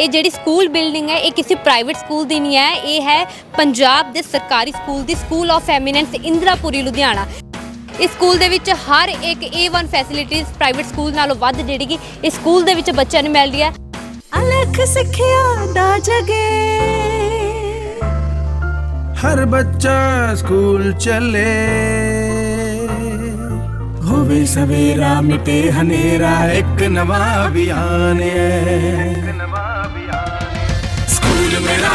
ਇਹ ਜਿਹੜੀ school building ਹੈ ਇਹ ਕਿਸੇ ਪ੍ਰਾਈਵੇਟ ਸਕੂਲ ਦੀ ਨਹੀਂ ਹੈ। ਇਹ ਹੈ ਪੰਜਾਬ ਦੇ ਸਰਕਾਰੀ school the school of eminence Indrapuri Ludhiana. ਇਸ ਸਕੂਲ ਦੇ ਵਿੱਚ ਹਰ ਇੱਕ A1 ਫੈਸਿਲਿਟੀਜ਼ ਪ੍ਰਾਈਵੇਟ ਸਕੂਲ ਨਾਲੋਂ ਵੱਧ ਜਿਹੜੀ ਕਿ ਇਸ ਸਕੂਲ ਦੇ ਵਿੱਚ ਬੱਚਿਆਂ ਨੂੰ ਮਿਲਦੀ ਹੈ। ਅਲਖ ਸਿੱਖਿਆ ਦਾ ਜਗੇ। ਹਰ ਬੱਚਾ ਸਕੂਲ ਚੱਲੇ। ਹੋਵੇ ਸਵੇਰਾ ਮਿਟੇ ਹਨੇਰਾ ਇੱਕ ਨਵਾਂ ਅਭਿਆਨ ਹੈ। ਸਕੂਲ ਮੇਰਾ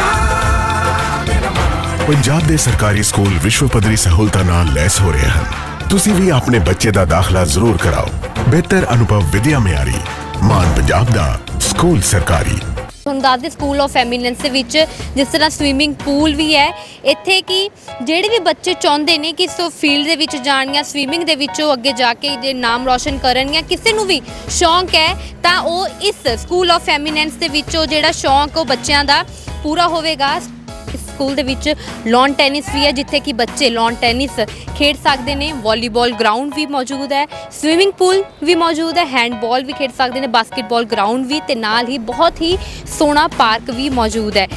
ਪੰਜਾਬ ਦੇ ਸਰਕਾਰੀ ਸਕੂਲ ਵਿਸ਼ਵ ਪੱਧਰੀ ਸਹੂਲਤਾਂ ਨਾਲ ਲੈਸ ਹੋ ਰਹੇ ਹਨ। ਤੁਸੀਂ ਵੀ ਆਪਣੇ ਬੱਚੇ ਦਾ ਦਾਖਲਾ ਜ਼ਰੂਰ ਕਰਾਓ। ਬਿਹਤਰ ਅਨੁਭਵ ਵਿਦਿਆ ਮਿਆਰੀ, ਮਾਨ ਪੰਜਾਬ ਦਾ ਸਕੂਲ ਸਰਕਾਰੀ। ਤੁਹਾਨੂੰ ਦੱਸ ਦੇ ਸਕੂਲ ਆਫ ਐਮੀਨੈਂਸ ਦੇ ਵਿੱਚ ਜਿਸ ਤਰ੍ਹਾਂ ਸਵੀਮਿੰਗ ਪੂਲ ਵੀ ਹੈ, ਇੱਥੇ ਕਿ ਜਿਹੜੇ ਵੀ ਬੱਚੇ ਚਾਹੁੰਦੇ ਨੇ ਕਿ ਸੋ ਫੀਲਡ ਦੇ ਵਿੱਚ ਜਾਣ ਜਾਂ ਸਵੀਮਿੰਗ ਦੇ ਵਿੱਚ ਉਹ ਅੱਗੇ ਜਾ ਕੇ ਜੇ ਨਾਮ ਰੌਸ਼ਨ ਕਰਨ ਜਾਂ ਕਿਸੇ ਨੂੰ ਵੀ ਸ਼ੌਂਕ ਹੈ, ਤਾਂ ਉਹ ਇਸ ਸਕੂਲ ਆਫ ਐਮੀਨੈਂਸ ਦੇ ਵਿੱਚ ਉਹ ਜਿਹੜਾ ਸ਼ੌਂਕ ਉਹ ਬੱਚਿਆਂ ਦਾ ਪੂਰਾ ਹੋਵੇਗਾ। ਸਕੂਲ ਦੇ ਵਿੱਚ ਲਾਨ ਟੈਨਿਸ ਵੀ ਹੈ, ਜਿੱਥੇ ਕਿ ਬੱਚੇ ਲਾਨ ਟੈਨਿਸ ਖੇਡ ਸਕਦੇ ਨੇ। ਵਾਲੀਬਾਲ ਗਰਾਊਂਡ ਵੀ ਮੌਜੂਦ ਹੈ ਸਵਿਮਿੰਗ ਪੂਲ ਵੀ ਮੌਜੂਦ ਹੈ ਹੈਂਡਬਾਲ ਵੀ ਖੇਡ ਸਕਦੇ ਨੇ ਬਾਸਕਟਬਾਲ ਗਰਾਊਂਡ ਵੀ ਤੇ ਨਾਲ ਹੀ ਬਹੁਤ ਹੀ ਸੋਹਣਾ ਪਾਰਕ ਵੀ ਮੌਜੂਦ ਹੈ।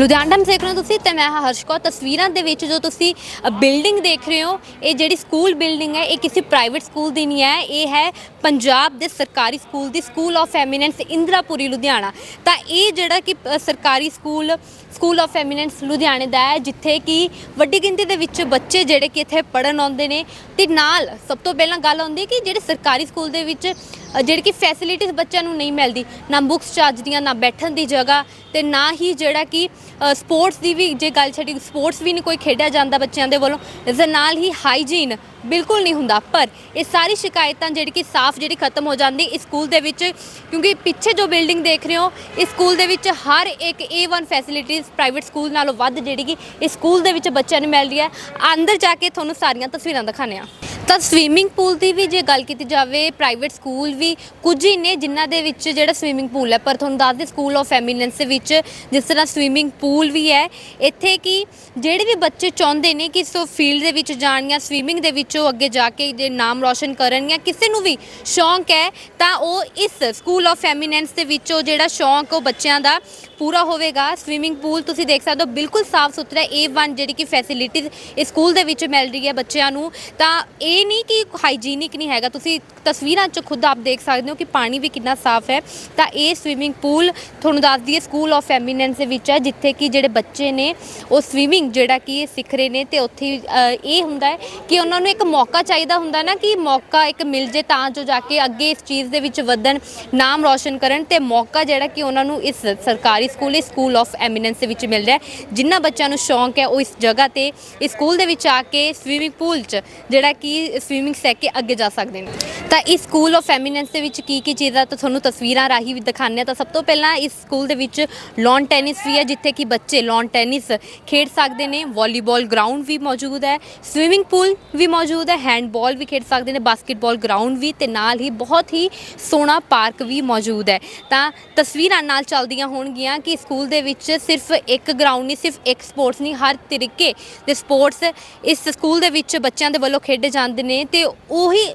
ਲੁਧਿਆਣਾ ਦੇਖ ਰਹੇ ਹੋ ਤੁਸੀਂ ਤੇ ਮੈਂ ਹਾਂ ਹਰਸ਼ ਕੌਰ। ਤਸਵੀਰਾਂ ਦੇ ਵਿੱਚ ਜੋ ਤੁਸੀਂ ਬਿਲਡਿੰਗ ਦੇਖ ਰਹੇ ਹੋ, ਇਹ ਜਿਹੜੀ ਸਕੂਲ ਬਿਲਡਿੰਗ ਹੈ, ਇਹ ਕਿਸੇ ਪ੍ਰਾਈਵੇਟ ਸਕੂਲ ਦੀ ਨਹੀਂ ਹੈ, ਇਹ ਹੈ ਪੰਜਾਬ ਦੇ ਸਰਕਾਰੀ school the school of eminence Indrapuri, Ludhiana. ਤਾਂ ਇਹ ਜਿਹੜਾ ਕਿ ਸਰਕਾਰੀ ਸਕੂਲ ਸਕੂਲ ਆਫ ਐਮੀਨੈਂਸ ਲੁਧਿਆਣੇ ਦਾ ਹੈ, ਜਿੱਥੇ ਕਿ ਵੱਡੀ ਗਿਣਤੀ ਦੇ ਵਿੱਚ ਬੱਚੇ ਜਿਹੜੇ ਕਿ ਇੱਥੇ ਪੜਨ ਆਉਂਦੇ ਨੇ ਤੇ ਨਾਲ ਸਭ ਤੋਂ ਪਹਿਲਾਂ ਗੱਲ ਆਉਂਦੀ ਹੈ ਕਿ ਜਿਹੜੇ ਸਰਕਾਰੀ ਸਕੂਲ ਦੇ ਵਿੱਚ ਜਿਹੜੀ ਕਿ ਫੈਸਿਲਿਟੀਜ਼ ਬੱਚਿਆਂ ਨੂੰ ਨਹੀਂ ਮਿਲਦੀ, ਨਾ ਬੁੱਕਸ ਚੱਜਦੀਆਂ ਨਾ ਬੈਠਣ ਦੀ ਜਗ੍ਹਾ ਤੇ ਨਾ ਹੀ ਜਿਹੜਾ ਕਿ ਸਪੋਰਟਸ ਦੀ ਵੀ ਜੇ ਗੱਲ ਛੱਡੀ ਸਪੋਰਟਸ ਵੀ ਨਹੀਂ ਕੋਈ ਖੇਡਿਆ ਜਾਂਦਾ ਬੱਚਿਆਂ ਦੇ ਵੱਲੋਂ, ਇਸ ਦੇ ਨਾਲ ਹੀ ਹਾਈਜੀਨ ਬਿਲਕੁਲ ਨਹੀਂ ਹੁੰਦਾ। ਪਰ ਇਹ ਸਾਰੀ ਸ਼ਿਕਾਇਤਾਂ ਜਿਹੜੀ ਕਿ ਸਾਫ਼ ਜਿਹੜੀ ਖਤਮ ਹੋ ਜਾਂਦੀ ਇਸ ਸਕੂਲ ਦੇ ਵਿੱਚ, ਕਿਉਂਕਿ ਪਿੱਛੇ ਜੋ ਬਿਲਡਿੰਗ ਦੇਖ ਰਹੇ ਹੋ, ਇਸ ਸਕੂਲ ਦੇ ਵਿੱਚ ਹਰ ਇੱਕ A1 ਫੈਸਿਲਿਟੀਜ਼ ਪ੍ਰਾਈਵੇਟ ਸਕੂਲ ਨਾਲੋਂ ਵੱਧ ਜਿਹੜੀ ਕਿ ਇਸ ਸਕੂਲ ਦੇ ਵਿੱਚ ਬੱਚਿਆਂ ਨੂੰ ਮਿਲ ਰਹੀ ਹੈ। ਅੰਦਰ ਜਾ ਕੇ ਤੁਹਾਨੂੰ ਸਾਰੀਆਂ ਤਸਵੀਰਾਂ ਦਿਖਾਣੇ ਆ ਤਾਂ ਸਵੀਮਿੰਗ ਪੂਲ ਦੀ ਵੀ ਜੇ ਗੱਲ ਕੀਤੀ ਜਾਵੇ ਪ੍ਰਾਈਵੇਟ ਸਕੂਲ ਵੀ ਕੁਝ ਹੀ ਨੇ ਜਿਨ੍ਹਾਂ ਦੇ ਵਿੱਚ ਜਿਹੜਾ ਸਵੀਮਿੰਗ ਪੂਲ ਹੈ। ਪਰ ਤੁਹਾਨੂੰ ਦੱਸ ਦੇ ਸਕੂਲ ਆਫ ਐਮੀਨੈਂਸ ਦੇ ਵਿੱਚ ਜਿਸ ਤਰ੍ਹਾਂ ਸਵੀਮਿੰਗ ਪੂਲ ਵੀ ਹੈ, ਇੱਥੇ ਕਿ ਜਿਹੜੇ ਵੀ ਬੱਚੇ ਚਾਹੁੰਦੇ ਨੇ ਕਿ ਸੋ ਫੀਲਡ ਦੇ ਵਿੱਚ ਜਾਣ ਜਾਂ ਸਵੀਮਿੰਗ ਦੇ ਵਿੱਚ ਉਹ ਅੱਗੇ ਜਾ ਕੇ ਜੇ ਨਾਮ ਰੌਸ਼ਨ ਕਰਨ ਜਾਂ ਕਿਸੇ ਨੂੰ ਵੀ ਸ਼ੌਂਕ ਹੈ, ਤਾਂ ਉਹ ਇਸ ਸਕੂਲ ਆਫ ਐਮੀਨੈਂਸ ਦੇ ਵਿੱਚ ਉਹ ਜਿਹੜਾ ਸ਼ੌਂਕ ਉਹ ਬੱਚਿਆਂ ਦਾ ਪੂਰਾ ਹੋਵੇਗਾ। ਸਵੀਮਿੰਗ ਪੂਲ ਤੁਸੀਂ ਦੇਖ ਸਕਦੇ ਹੋ, ਬਿਲਕੁਲ ਸਾਫ਼ ਸੁਥਰਾ A1 ਜਿਹੜੀ ਕਿ ਫੈਸਿਲਿਟੀਜ਼ ਇਸ ਸਕੂਲ ਦੇ ਵਿੱਚ ਮਿਲ ਰਹੀ ਹੈ ਬੱਚਿਆਂ ਨੂੰ। ਤਾਂ ਇਹ ਨਹੀਂ ਕਿ ਹਾਈਜੀਨਿਕ ਨਹੀਂ ਹੈਗਾ। ਤੁਸੀਂ ਤਸਵੀਰਾਂ 'ਚ ਖੁਦ ਆਪ ਦੇਖ ਸਕਦੇ ਹੋ ਕਿ ਪਾਣੀ ਵੀ ਕਿੰਨਾ ਸਾਫ਼ ਹੈ। ਤਾਂ ਇਹ ਸਵੀਮਿੰਗ ਪੂਲ ਤੁਹਾਨੂੰ ਦੱਸ ਦਈਏ ਸਕੂਲ ਆਫ ਐਮੀਨੈਂਸ ਦੇ ਵਿੱਚ ਹੈ, ਜਿੱਥੇ ਕਿ ਜਿਹੜੇ ਬੱਚੇ ਨੇ, ਉਹ ਸਵੀਮਿੰਗ ਜਿਹੜਾ ਕਿ ਇਹ ਸਿੱਖ ਰਹੇ ਨੇ ਤੇ ਉੱਥੇ ਇਹ ਹੁੰਦਾ ਹੈ ਕਿ ਉਹਨਾਂ ਨੂੰ ਇੱਕ ਮੌਕਾ ਚਾਹੀਦਾ ਹੁੰਦਾ ਨਾ ਕਿ ਮੌਕਾ ਇੱਕ ਮਿਲ ਜੇ ਤਾਂ ਜੋ ਜਾ ਕੇ ਅੱਗੇ ਇਸ ਚੀਜ਼ ਦੇ ਵਿੱਚ ਵਧਣ, ਨਾਮ ਰੌਸ਼ਨ ਕਰਨ ਤੇ ਮੌਕਾ ਜਿਹੜਾ ਕਿ ਉਹਨਾਂ ਨੂੰ ਇਸ ਸਰਕਾਰੀ ਸਕੂਲ ਇਸ ਸਕੂਲ ਆਫ ਐਮੀਨੈਂਸ ਦੇ ਵਿੱਚ ਮਿਲ ਰਿਹਾ ਹੈ। ਜਿਨ੍ਹਾਂ ਬੱਚਿਆਂ ਨੂੰ ਸ਼ੌਂਕ ਹੈ ਉਹ ਇਸ ਜਗ੍ਹਾ ਤੇ, ਇਸ ਸਕੂਲ ਦੇ ਵਿੱਚ ਆ ਕੇ ਸਵੀਮਿੰਗ ਪੂਲ 'ਚ ਜਿਹੜਾ ਕਿ ਸਵੀਮਿੰਗ ਸਿੱਖ ਕੇ ਅੱਗੇ ਜਾ ਸਕਦੇ ਨੇ। ਤਾਂ ਇਸ ਸਕੂਲ ਆਫ ਐਮੀਨੈਂਸ ਦੇ ਵਿੱਚ ਕੀ ਕੀ ਚੀਜ਼ਾਂ ਤਾਂ ਤੁਹਾਨੂੰ ਤਸਵੀਰਾਂ ਰਾਹੀਂ ਵੀ ਦਿਖਾਉਂਦੇ ਹਾਂ। ਤਾਂ ਸਭ ਤੋਂ ਪਹਿਲਾਂ ਇਸ ਸਕੂਲ ਦੇ ਵਿੱਚ ਲਾਨ ਟੈਨਿਸ ਵੀ ਹੈ, ਜਿੱਥੇ ਕਿ ਬੱਚੇ ਲਾਨ ਟੈਨਿਸ ਖੇਡ ਸਕਦੇ ਨੇ। ਵਾਲੀਬਾਲ ਗਰਾਊਂਡ ਵੀ ਮੌਜੂਦ ਹੈ ਸਵੀਮਿੰਗ ਪੂਲ ਵੀ ਮੌਜੂਦ ਹੈ ਹੈਂਡਬਾਲ ਵੀ ਖੇਡ ਸਕਦੇ ਨੇ ਬਾਸਕਟਬਾਲ ਗਰਾਊਂਡ ਵੀ ਤੇ ਨਾਲ ਹੀ ਬਹੁਤ ਹੀ ਸੋਹਣਾ ਪਾਰਕ ਵੀ ਮੌਜੂਦ ਹੈ। ਤਾਂ ਤਸਵੀਰਾਂ ਨਾਲ ਚੱਲਦੀਆਂ ਹੋਣਗੀਆਂ ਕਿ ਸਕੂਲ ਦੇ ਵਿੱਚ ਸਿਰਫ ਇੱਕ ਗਰਾਊਂਡ ਨਹੀਂ, ਸਿਰਫ ਇੱਕ ਸਪੋਰਟਸ ਨਹੀਂ, ਹਰ ਤਰੀਕੇ ਦੇ ਸਪੋਰਟਸ ਇਸ ਸਕੂਲ ਦੇ ਵਿੱਚ ਬੱਚਿਆਂ ਦੇ ਵੱਲੋਂ ਖੇਡੇ ਜਾਂਦੇ ਨੇ ਤੇ ਉਹੀ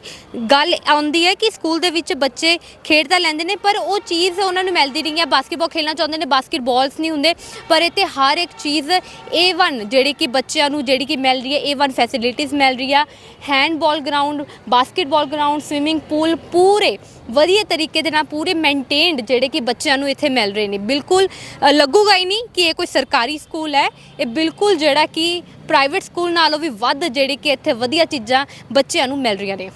ਗੱਲ ਆਉਂਦੀ ਹੈ ਕਿ ਸਕੂਲ ਦੇ ਵਿੱਚ ਬੱਚੇ ਖੇਡ ਤਾਂ ਲੈਂਦੇ ਨੇ, ਪਰ ਉਹ ਚੀਜ਼ ਉਹਨਾਂ ਨੂੰ ਮਿਲਦੀ ਨਹੀਂ ਹੈ। ਬਾਸਕਟਬਾਲ ਖੇਡਣਾ ਚਾਹੁੰਦੇ ਨੇ ਬਾਸਕਟਬਾਲਸ ਨਹੀਂ ਹੁੰਦੇ, ਪਰ ਇੱਥੇ ਹਰ ਇੱਕ ਚੀਜ਼ A1 ਜਿਹੜੀ ਕਿ ਬੱਚਿਆਂ ਨੂੰ ਜਿਹੜੀ ਕਿ ਮਿਲ ਰਹੀ ਹੈ A1 ਫੈਸਿਲਿਟੀਜ਼ ਮਿਲ ਰਹੀ ਆ handball ground basketball ground swimming pool ਪੂਰੇ ਵਧੀਆ ਤਰੀਕੇ ਦੇ ਨਾਲ, ਪੂਰੇ ਮੇਨਟੇਨਡ ਜਿਹੜੇ ਕਿ ਬੱਚਿਆਂ ਨੂੰ ਇੱਥੇ ਮਿਲ ਰਹੇ ਨੇ। ਬਿਲਕੁਲ ਲੱਗੂਗਾ ਹੀ ਨਹੀਂ ਕਿ ਇਹ ਕੋਈ ਸਰਕਾਰੀ ਸਕੂਲ ਹੈ। ਇਹ ਬਿਲਕੁਲ ਜਿਹੜਾ ਕਿ ਪ੍ਰਾਈਵੇਟ ਸਕੂਲ ਨਾਲੋਂ ਵੀ ਵੱਧ ਜਿਹੜੀ ਕਿ ਇੱਥੇ ਵਧੀਆ ਚੀਜ਼ਾਂ ਬੱਚਿਆਂ ਨੂੰ ਮਿਲ ਰਹੀਆਂ ਨੇ।